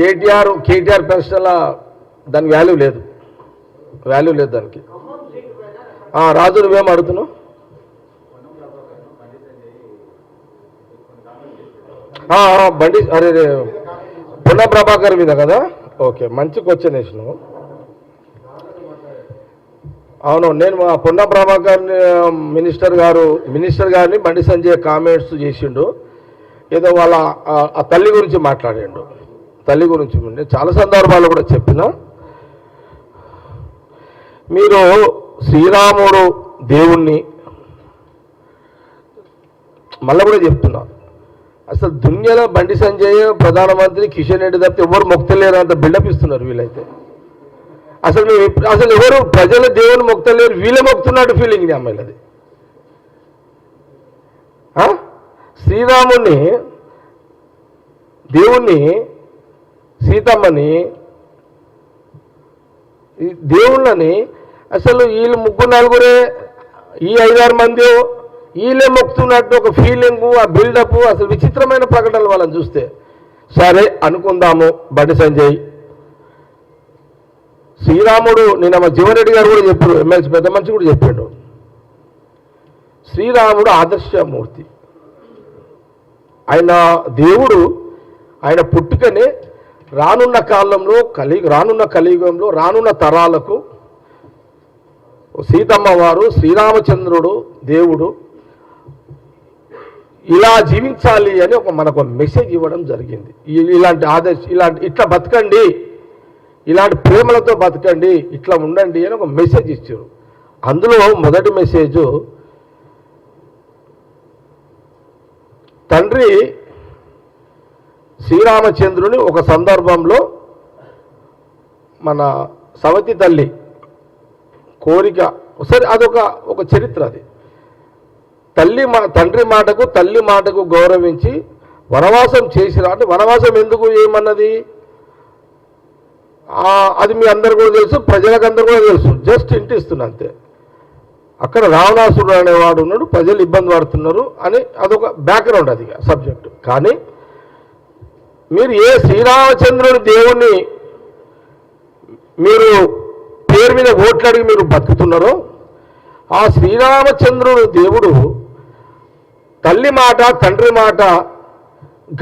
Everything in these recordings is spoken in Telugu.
కేటీఆర్ కేటీఆర్ పెన్షన్ల దాని వాల్యూ లేదు. వాల్యూ లేదు దానికి. రాజు నువ్వేం అడుగుతున్నావు? బండి అరే పున్న ప్రభాకర్ మీద కదా? ఓకే మంచి క్వశ్చన్ వేసినావు. అవును నేను మా పొన్న ప్రభాకర్ మినిస్టర్ గారు మినిస్టర్ గారిని బండి సంజయ్ కామెంట్స్ చేసిండు. ఏదో వాళ్ళ ఆ- ఆ తల్లి గురించి మాట్లాడిండు. తల్లి గురించి నేను చాలా సందర్భాలు కూడా చెప్పిన. మీరు శ్రీరాముడు దేవుణ్ణి మళ్ళీ కూడా చెప్తున్నా. అసలు దునియాలో బండి సంజయ్ ప్రధానమంత్రి కిషన్ రెడ్డి తప్పితే ఎవరు మొక్తలేరు అంత బిల్డప్ ఇస్తున్నారు వీళ్ళైతే. అసలు మేము అసలు ఎవరు ప్రజల దేవుని మొక్తలేరు వీళ్ళే మొక్తున్నట్టు ఫీలింగ్ నీ అమ్మాయిలది. శ్రీరాముణ్ణి దేవుణ్ణి సీతమ్మని దేవుళ్ళని అసలు వీళ్ళు ముగ్గురు నలుగురే ఈ ఐదారు మంది వీళ్ళే మొక్కుతున్నట్టు ఒక ఫీలింగు ఆ బిల్డప్ అసలు విచిత్రమైన ప్రకటనలు వాళ్ళని చూస్తే. సరే అనుకుందాము బండి సంజయ్. శ్రీరాముడు నిన్న మా జీవన్రెడ్డి గారు కూడా చెప్పారు ఎమ్మెల్సీ పెద్ద మనిషి కూడా చెప్పాడు. శ్రీరాముడు ఆదర్శమూర్తి. ఆయన దేవుడు ఆయన పుట్టుకనే రానున్న కాలంలో కలి రానున్న కలియుగంలో రానున్న తరాలకు సీతమ్మ వారు శ్రీరామచంద్రుడు దేవుడు ఇలా జీవించాలి అని ఒక మనకు మెసేజ్ ఇవ్వడం జరిగింది. ఇలాంటి ఆదర్శ ఇలాంటి ఇట్లా బతకండి ఇలాంటి ప్రేమలతో బతకండి ఇట్లా ఉండండి అని ఒక మెసేజ్ ఇచ్చారు. అందులో మొదటి మెసేజ్ తండ్రి శ్రీరామచంద్రుని ఒక సందర్భంలో మన సవతి తల్లి కోరిక సరే అదొక ఒక చరిత్ర అది. తల్లి మా తండ్రి మాటకు తల్లి మాటకు గౌరవించి వనవాసం చేసిరా అంటే వనవాసం ఎందుకు ఏమన్నది? అది మీ అందరు కూడా తెలుసు ప్రజలకు అందరు కూడా తెలుసు. జస్ట్ ఇంటి అంతే. అక్కడ రావణాసురుడు అనేవాడు ఉన్నాడు ప్రజలు ఇబ్బంది పడుతున్నారు అని అదొక బ్యాక్గ్రౌండ్ అది సబ్జెక్ట్ కానీ మీరు ఏ శ్రీరామచంద్రుడు దేవుణ్ణి మీరు పేరు మీద ఓట్లు అడిగి మీరు బతుకుతున్నారో ఆ శ్రీరామచంద్రుడు దేవుడు తల్లి మాట తండ్రి మాట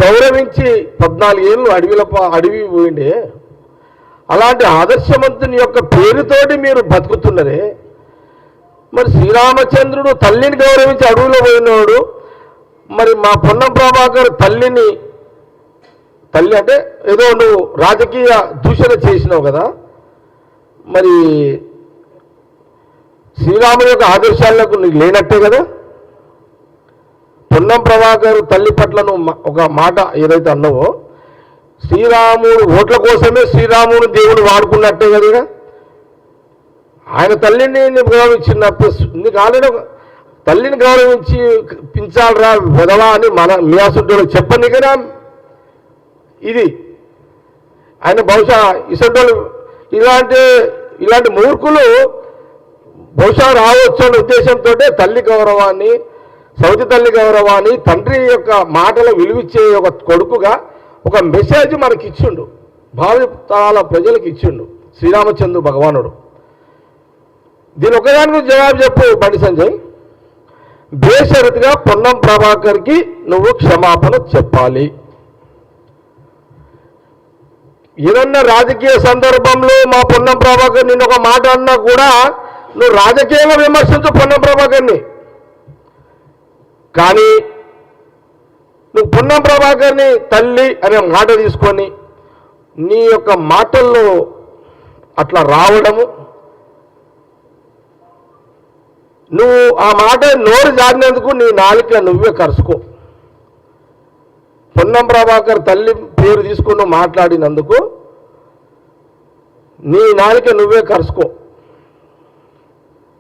గౌరవించి పద్నాలుగేళ్ళు అడవిల అడవి పోయిండే. అలాంటి ఆదర్శవంతుని యొక్క పేరుతోటి మీరు బతుకుతున్నారే. మరి శ్రీరామచంద్రుడు తల్లిని గౌరవించి అడవిలో పోయినాడు మరి మా పొన్నం ప్రభాకర్ తల్లిని తల్లి అంటే ఏదో నువ్వు రాజకీయ దూషణ చేసినావు కదా. మరి శ్రీరాముని యొక్క ఆదర్శాలకు నీకు లేనట్టే కదా. పొన్నం ప్రభాకర్ తల్లి పట్ల నువ్వు ఒక మాట ఏదైతే అన్నావో శ్రీరాముడు ఓట్ల కోసమే శ్రీరాముడు దేవుడు వాడుకున్నట్టే కదా ఆయన తల్లిని నీకు గౌరవించినప్పుడు నీకు ఆల్రెడీ తల్లిని గౌరవించి పించాలరా వెదవా అని మన మియాసుడ్డోడు చెప్పని కదా. ఇది. ఆయన బహుశా ఇసంటోళ్ళు ఇలాంటి ఇలాంటి మూర్ఖులు బహుశా రావచ్చు అనే ఉద్దేశంతో తల్లి గౌరవాన్ని సౌతి తల్లి గౌరవాన్ని తండ్రి యొక్క మాటలు విలువిచ్చే ఒక కొడుకుగా ఒక మెసేజ్ మనకి ఇచ్చిండు భావి తరాల ప్రజలకు ఇచ్చిండు శ్రీరామచంద్రు భగవానుడు. దీని ఒకదానికి జవాబు చెప్పు బండి సంజయ్. బేషరతుగా పొన్నం ప్రభాకర్కి నువ్వు క్షమాపణ చెప్పాలి. ఏదన్నా రాజకీయ సందర్భంలో మా పొన్నం ప్రభాకర్ నిన్న ఒక మాట అన్నా కూడా నువ్వు రాజకీయంగా విమర్శించు పొన్నం ప్రభాకర్ని. కానీ నువ్వు పొన్నం ప్రభాకర్ని తల్లి అనే మాట తీసుకొని నీ యొక్క మాటల్లో అట్లా రావడము నువ్వు ఆ మాట నోరు జారినందుకు నీ నాలుక నువ్వే కరుసుకో. పొన్నం ప్రభాకర్ తల్లి పేరు తీసుకుని మాట్లాడినందుకు నీ నాలిక నువ్వే కరుసుకో.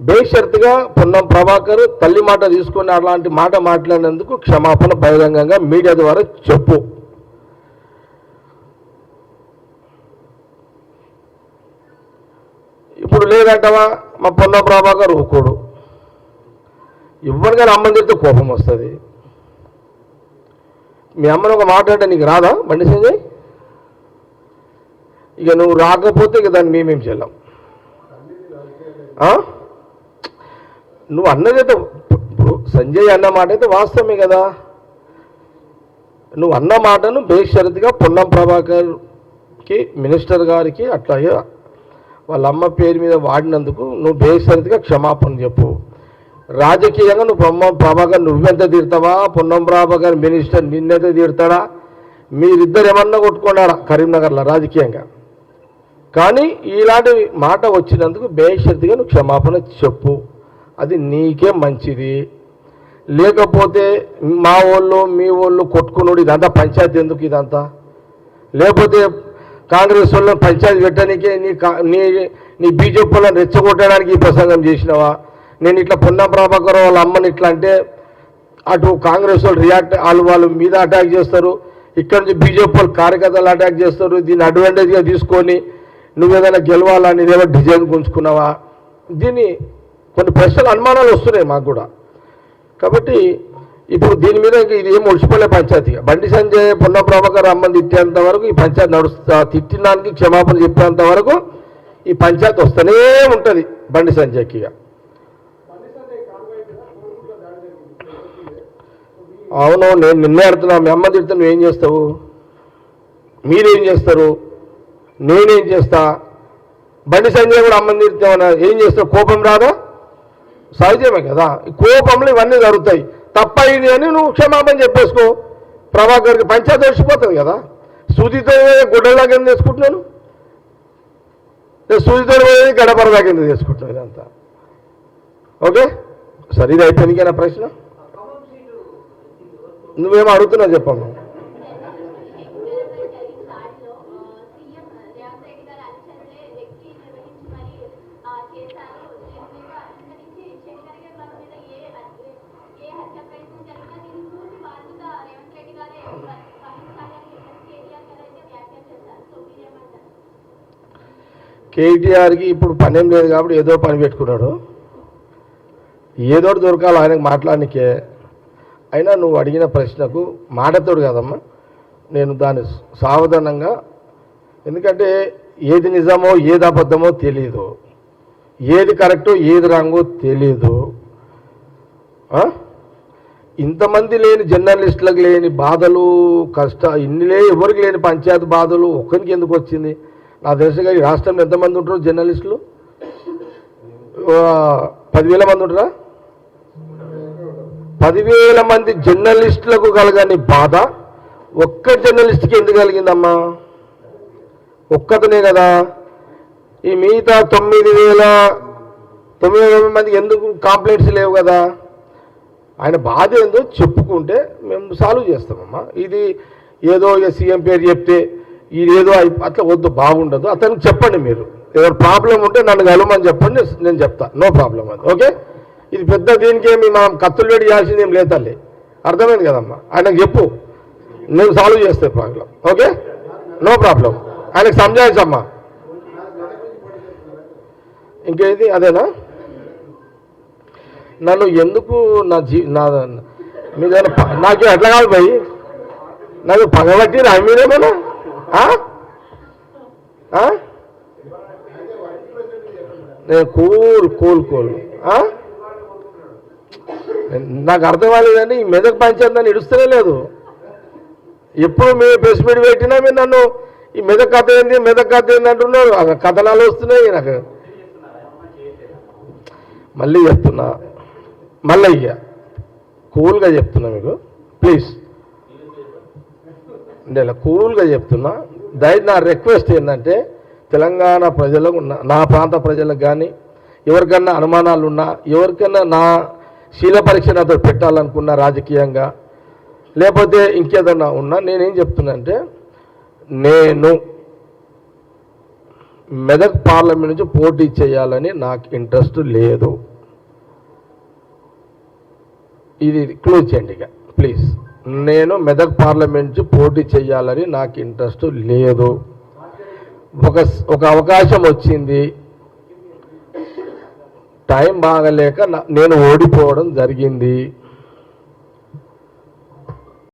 బేషరతుగా పొన్నం ప్రభాకర్ తల్లి మాట తీసుకుని అలాంటి మాట మాట్లాడినందుకు క్షమాపణ బహిరంగంగా మీడియా ద్వారా చెప్పు. ఇప్పుడు లేదంటవా? మా పొన్నం ప్రభాకర్ ఊకోడు ఎవరికైనా అమ్మని చెప్తే కోపం వస్తుంది. మీ అమ్మను ఒక మాట నీకు రాదా బండి సంజయ్? ఇక నువ్వు రాకపోతే ఇక దాన్ని మేమేం చెల్లం నువ్వు అన్నదైతే ఇప్పుడు సంజయ్ అన్న మాట అయితే వాస్తవమే కదా. నువ్వు అన్న మాటను బేషరతిగా పొన్నం ప్రభాకర్కి మినిస్టర్ గారికి అట్లాగే వాళ్ళ అమ్మ పేరు మీద వాడినందుకు నువ్వు బేషరతిగా క్షమాపణ చెప్పు. రాజకీయంగా నువ్వు పొన్నం ప్రభాకర్ నువ్వెంత తీరుతావా? పొన్నం ప్రభాకర్ మినిస్టర్ నిన్నెంత తీరుతాడా? మీరిద్దరు ఏమన్నా కొట్టుకున్నారా కరీంనగర్లో రాజకీయంగా? కానీ ఇలాంటి మాట వచ్చినందుకు బేషరతుగా నువ్వు క్షమాపణ చెప్పు. అది నీకే మంచిది. లేకపోతే మా వాళ్ళు మీ వాళ్ళు కొట్టుకున్నాడు ఇదంతా పంచాయతీ ఎందుకు ఇదంతా? లేకపోతే కాంగ్రెస్ వాళ్ళని పంచాయతీ పెట్టడానికే నీ కా- నీ నీ బీజేపీ వాళ్ళని రెచ్చగొట్టడానికి ఈ ప్రసంగం చేసినావా? నేను ఇట్లా పొన్న ప్రభాకర్ వాళ్ళ అమ్మని ఇట్లా అంటే అటు కాంగ్రెస్ వాళ్ళు రియాక్ట్ వాళ్ళు వాళ్ళు మీద అటాక్ చేస్తారు. ఇక్కడ నుంచి బీజేపీ వాళ్ళు కార్యకర్తలు అటాక్ చేస్తారు. దీన్ని అడ్వాంటేజ్గా తీసుకొని నువ్వు ఏదైనా గెలవాలని ఏదో డిజైన్ గుంజుకున్నావా దీన్ని కొన్ని ప్రశ్నలు అనుమానాలు వస్తున్నాయి మాకు కూడా. కాబట్టి ఇప్పుడు దీని మీద ఇది ఏం ఒడిచిపోలే పంచాయతీగా బండి సంజయ్ పొన్న ప్రభాకర్ అమ్మని తిట్టేంత వరకు ఈ పంచాయతీ నడుస్తా తిట్టినానికి క్షమాపణ చెప్పేంత వరకు ఈ పంచాయతీ వస్తూనే ఉంటుంది బండి సంజయ్కి అవును నేను నిన్నే అడుగుతున్నా మీ అమ్మ తిడితే నువ్వేం చేస్తావు? మీరేం చేస్తారు? నేనేం చేస్తా? బండి సంజయ్ కూడా అమ్మని తిడితే ఏం చేస్తావు? కోపం రాదా? సహజమే కదా. కోపంలో ఇవన్నీ జరుగుతాయి. తప్పయింది అని నువ్వు క్షమాపణ చెప్పేసుకో. ప్రభాకర్కి పంచాయతీ వచ్చిపోతుంది కదా. సుధితో గుడ్డలాగా ఎందుకు తీసుకుంటున్నాను? నేను సూదితో పోయేది గడపరదాకా ఎందుకు తీసుకుంటున్నాను ఇదంతా? ఓకే? సరే ఇది అయిపోయింది నా ప్రశ్న. నువ్వేమో అడుగుతున్నావు చెప్పమ్మా. కేటీఆర్ కేటీఆర్కి ఇప్పుడు పనేం లేదు కాబట్టి ఏదో పని పెట్టుకున్నాడు. ఏదో దొరకాలి ఆయనకు మాట్లాడనికే. అయినా నువ్వు అడిగిన ప్రశ్నకు మాటతోడు కదమ్మా. నేను దాన్ని సావధానంగా ఎందుకంటే ఏది నిజమో ఏది అబద్ధమో తెలియదు ఏది కరెక్టో ఏది రాంగో తెలియదు ఇంతమంది లేని జర్నలిస్టులకు లేని బాధలు కష్ట ఇన్నిలే ఎవరికి లేని పంచాయతీ బాధలు ఒక్కరికి ఎందుకు వచ్చింది? నా తెలుసుగా ఈ రాష్ట్రంలో ఎంతమంది ఉంటారు జర్నలిస్టులు? పదివేల మంది ఉంటారా? పదివేల మంది జర్నలిస్టులకు కలగని బాధ ఒక్క జర్నలిస్ట్కి ఎందుకు కలిగిందమ్మా? ఒక్కతనే కదా. ఈ మిగతా తొమ్మిది వేల తొమ్మిది వేల మందికి ఎందుకు కాంప్లైంట్స్ లేవు కదా? ఆయన బాధ ఏందో చెప్పుకుంటే మేము సాల్వ్ చేస్తామమ్మా. ఇది ఏదో ఇక సీఎం పేరు చెప్తే ఇదేదో అట్లా వద్దు బాగుండదు. అతనికి చెప్పండి మీరు. ఏదైనా ప్రాబ్లం ఉంటే నన్ను కలవమని చెప్పండి నేను చెప్తా. నో ప్రాబ్లం అది. ఓకే ఇది పెద్ద దీనికి మనం కత్తులు వేడి చేయాల్సింది ఏం లేదండి అర్థమైంది కదమ్మా? ఆయనకు చెప్పు. నేను సాల్వ్ చేస్తే ప్రాబ్లం ఓకే నో ప్రాబ్లం ఆయనకు సంజాయించమ్మా. ఇంకేది అదేనా? నన్ను ఎందుకు నా జీ నా మీద నాకు ఎట్లా కాదు భయ్ నాకు పగబట్టి రా మీరేమన్నా నేను కూల్ కూల్ కూల్. నాకు అర్థం కాలేదండి ఈ మెదక్ పంచాయతీ నన్ను ఇడుస్తూనే లేదు. ఎప్పుడు మీరు ప్రెస్ మీట్ పెట్టినా మీరు నన్ను ఈ మెదక్ కథ ఏంది? మెదక్ కథ ఏంది? అంటున్నారు. కథనాలు వస్తున్నాయి నాకు. మళ్ళీ చెప్తున్నా. మళ్ళీ ఇయ్య కూల్గా చెప్తున్నా మీకు. ప్లీజ్ అంటే ఇలా కూల్గా చెప్తున్నా. దయ నా రిక్వెస్ట్ ఏంటంటే తెలంగాణ ప్రజలకు నా- నా ప్రాంత ప్రజలకు కానీ ఎవరికన్నా అనుమానాలు ఉన్నా ఎవరికన్నా నా శీల పరీక్ష నాతో పెట్టాలనుకున్నా రాజకీయంగా. లేకపోతే ఇంకేదన్నా ఉన్నా నేనేం చెప్తున్నానంటే నేను మెదక్ పార్లమెంట్ నుంచి పోటీ చేయాలని నాకు ఇంట్రెస్ట్ లేదు. ఇది క్లోజ్ చేయండి ఇక ప్లీజ్. నేను మెదక్ పార్లమెంట్ నుంచి పోటీ చేయాలని నాకు ఇంట్రెస్ట్ లేదు. ఒక ఒక అవకాశం వచ్చింది. టైం బాగలేక నేను ఓడిపోవడం జరిగింది.